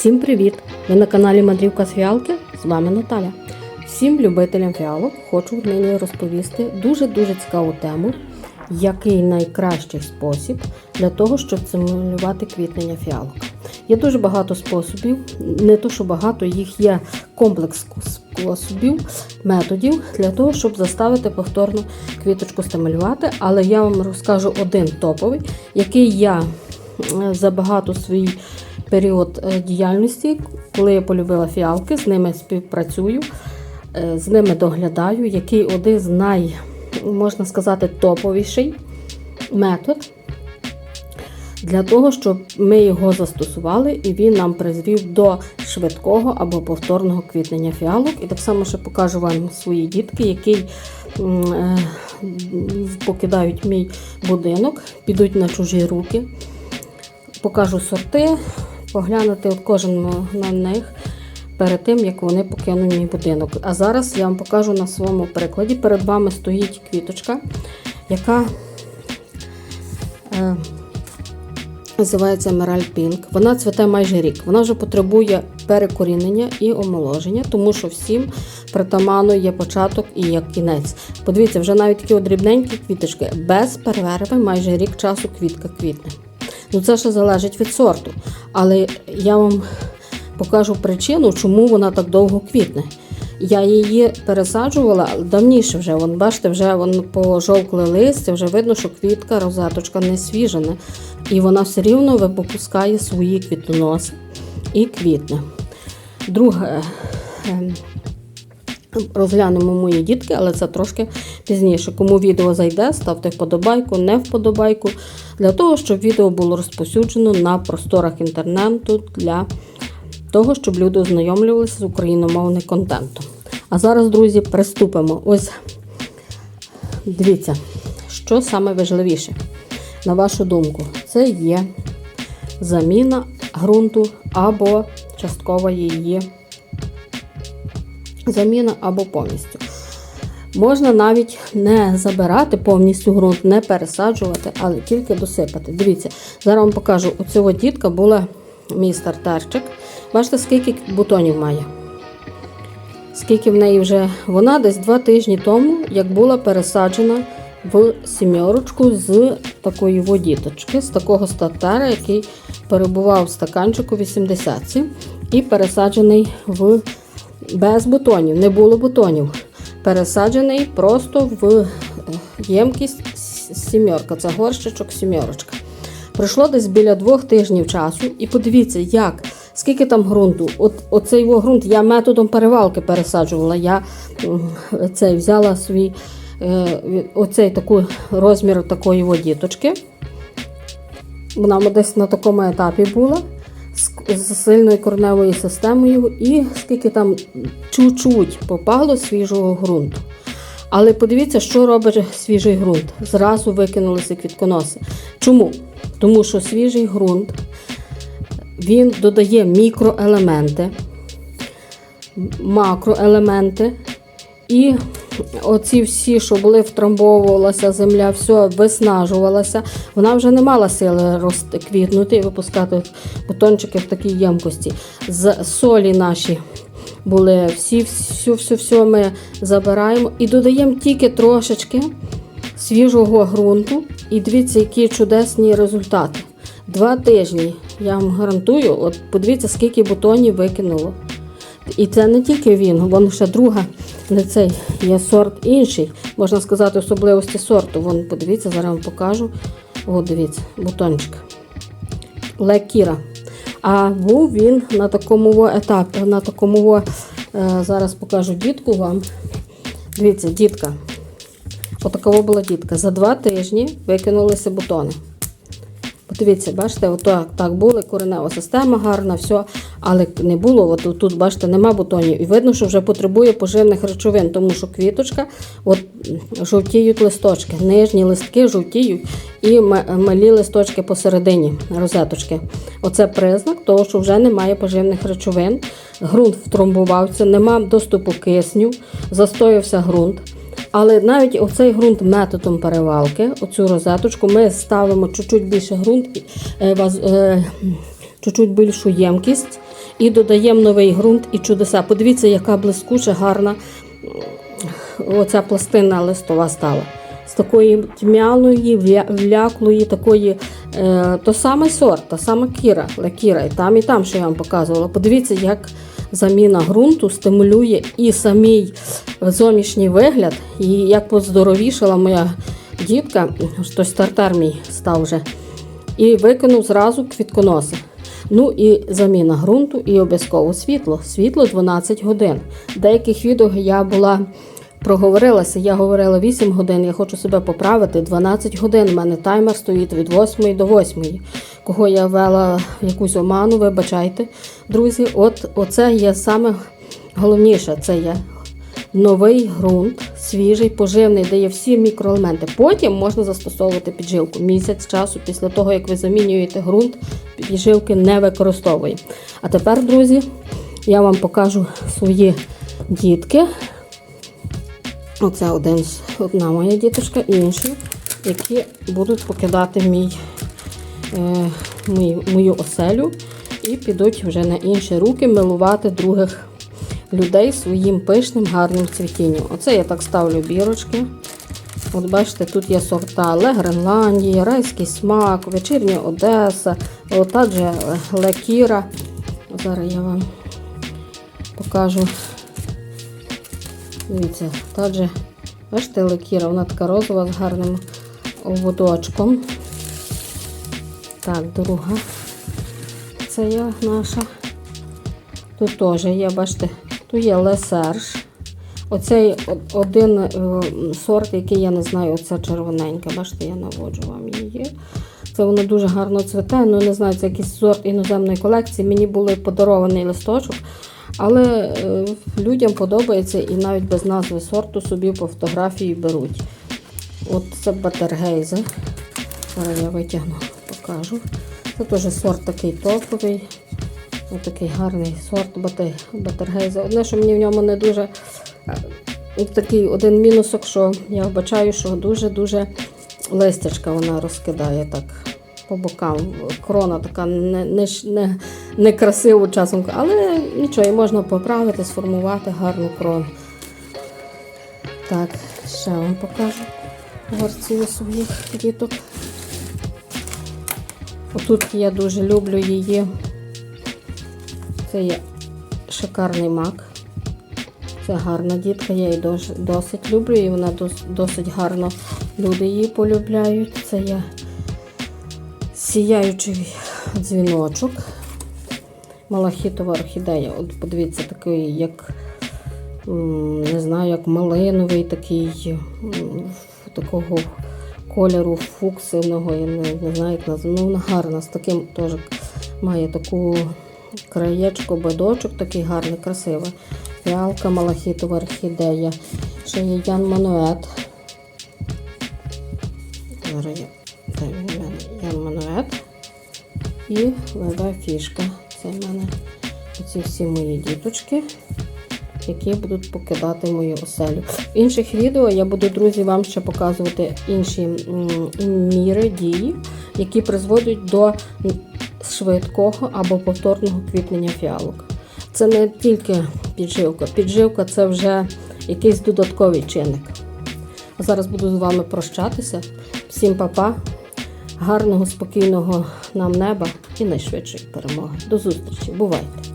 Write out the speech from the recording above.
Всім привіт! Ви на каналі Мандрівка з фіалки. З вами Наталя. Всім любителям фіалок хочу нині розповісти дуже-дуже цікаву тему, який найкращий спосіб для того, щоб стимулювати квітнення фіалок. Є дуже багато способів, не то, що багато, їх є комплекс способів, методів для того, щоб заставити повторно квіточку стимулювати. Але я вам розкажу один топовий, який я е, за багато свій період е, діяльності, коли я полюбила фіалки, з ними співпрацюю, е, з ними доглядаю, який один з най, можна сказати, топовіший метод для того, щоб ми його застосували, і він нам призвів до швидкого або повторного квітнення фіалок. І так само ще покажу вам свої дітки, які е, покидають мій будинок, підуть на чужі руки. Покажу сорти, поглянути от кожен на них перед тим, як вони покинуть мій будинок. А зараз я вам покажу на своєму прикладі. Перед вами стоїть квіточка, яка е, називається Emerald Pink. Вона цвіте майже рік. Вона вже потребує перекорінення і омоложення, тому що всім притаманно є початок і є кінець. Подивіться, вже навіть такі дрібненькі квіточки без перерви майже рік часу квітка квітне. Ну це ще залежить від сорту. Але я вам покажу причину, чому вона так довго квітне. Я її пересаджувала давніше вже. Вон, бачите, вже вон пожовкли листя, вже видно, що квітка, розеточка не свіжена. І вона все рівно випускає свої квітоноси і квітне. Друге, ем, розглянемо мої дітки, але це трошки пізніше. Кому відео зайде, ставте вподобайку, не вподобайку, для того, щоб відео було розповсюджено на просторах інтернету для того, щоб люди ознайомлювалися з україномовним контентом. А зараз, друзі, приступимо. Ось дивіться, що саме важливіше, на вашу думку, це є заміна ґрунту або часткова її заміна або повністю. Можна навіть не забирати повністю ґрунт, не пересаджувати, але тільки досипати. Дивіться, зараз вам покажу. У цього дітка була мій стартерчик. Бачите, скільки бутонів має. Скільки в неї вже вона десь два тижні тому, як була пересаджена в сім'ярочку з такої водіточки, з такого стартера, який перебував в стаканчику 80 і пересаджений в без бутонів. Не було бутонів. Пересаджений просто в ємкість сімерка. Це горщичок сімерочка. Пройшло десь біля двох тижнів часу, і подивіться, як, скільки там ґрунту. От Оцей його ґрунт я методом перевалки пересаджувала. Я цей взяла свій е, оцей таку розмір такої водіточки. Вона десь на такому етапі була з, сильною корневою системою, і скільки там чуть-чуть попало свіжого ґрунту. Але подивіться, що робить свіжий ґрунт. Зразу викинулися квітконоси. Чому? Тому що свіжий ґрунт він додає мікроелементи, макроелементи. І оці всі, що були, втрамбовувалася земля, все виснажувалася. Вона вже не мала сили розквітнути і випускати бутончики в такій ємкості. З солі наші були всі, все, все, все ми забираємо і додаємо тільки трошечки свіжого ґрунту. І дивіться, які чудесні результати. Два тижні, я вам гарантую, от подивіться, скільки бутонів викинуло. І це не тільки він, вон ще друга, не цей є сорт інший. Можна сказати, особливості сорту. Вон, подивіться, зараз вам покажу. О, дивіться, бутончик. Лекіра. А був він на такому етапі, на такому, е, зараз покажу дітку вам. Дивіться, дітка. Отакова була дітка. За два тижні викинулися бутони. Подивіться, бачите, отак так були, коренева система гарна, все, але не було. От тут, бачите, нема бутонів. І видно, що вже потребує поживних речовин, тому що квіточка, от жовтіють листочки, нижні листки жовтіють і малі листочки посередині, розеточки. Оце признак того, що вже немає поживних речовин. Ґрунт втромбувався, нема доступу кисню, застоявся ґрунт. Але навіть оцей ґрунт методом перевалки, оцю розеточку, ми ставимо чуть-чуть більше ґрунт, е, е, чуть-чуть більшу ємкість і додаємо новий ґрунт і чудеса. Подивіться, яка блискуча, гарна оця пластина листова стала. З такої тьмяної, вляклої, такої, е, то саме сорт, та сама кіра, лекіра, і там, і там, що я вам показувала. Подивіться, як заміна ґрунту стимулює і самий зовнішній вигляд, і як поздоровішала моя дітка, хтось тартар мій став вже, і викинув зразу квітконоси. Ну і заміна ґрунту, і обов'язково світло. Світло 12 годин. Деяких відео я була проговорилася. Я говорила 8 годин, я хочу себе поправити. 12 годин. У мене таймер стоїть від 8 до 8. Кого я вела якусь оману, вибачайте, друзі. От оце є саме головніше. Це є новий ґрунт, свіжий, поживний, де є всі мікроелементи. Потім можна застосовувати піджилку. Місяць часу після того, як ви замінюєте ґрунт, піджилки не використовуємо. А тепер, друзі, я вам покажу свої дітки. Оце один, одна моя діточка і інші, які будуть покидати мій, е, мій, мою оселю і підуть вже на інші руки милувати других людей своїм пишним гарним цвітінням. Оце я так ставлю бірочки. От бачите, тут є сорта Ле Гренландія, Райський смак, Вечірня Одеса, Отадже Лекіра. Зараз я вам покажу. Дивіться, та же, бачите, лекіра, вона така розова з гарним ободочком. Так, друга. Це є наша. Тут теж є, бачите, тут є лесерж. Оцей один е, сорт, який я не знаю, оця червоненька. Бачите, я наводжу вам її. Це воно дуже гарно цвете. Ну, не знаю, це якийсь сорт іноземної колекції. Мені були подарований листочок. Але е, людям подобається і навіть без назви сорту собі по фотографії беруть. От це Батергейзе. Зараз я витягну, покажу. Це теж сорт такий топовий. Ось такий гарний сорт Бате- Батергейзе. Одне, що мені в ньому не дуже е, такий один мінусок, що я вбачаю, що дуже-дуже листячка вона розкидає так по бокам. Крона така не, не, не, красиву часом, але нічого, і можна поправити, сформувати гарну крону. Так, ще вам покажу горцію своїх діток. Отут я дуже люблю її. Це є шикарний мак. Це гарна дітка, я її дос- досить люблю і вона досить гарно люди її полюбляють. Це є сіяючий дзвіночок. Малахітова орхідея. От подивіться, такий, як не знаю, як малиновий, такий такого кольору фуксиного, я не, не знаю, як назвати. Ну, гарна, з таким теж має таку краєчко, бедочок, такий гарний, красивий. Фіалка, малахітова орхідея. Ще є Ян Манует. І ВВ фішка. Це в мене оці всі мої діточки, які будуть покидати мою оселю. В інших відео я буду, друзі, вам ще показувати інші міри дії, які призводять до швидкого або повторного квітнення фіалок. Це не тільки підживка. Підживка це вже якийсь додатковий чинник. Зараз буду з вами прощатися. Всім па-па, гарного, спокійного нам неба і найшвидшої перемоги. До зустрічі. Бувайте!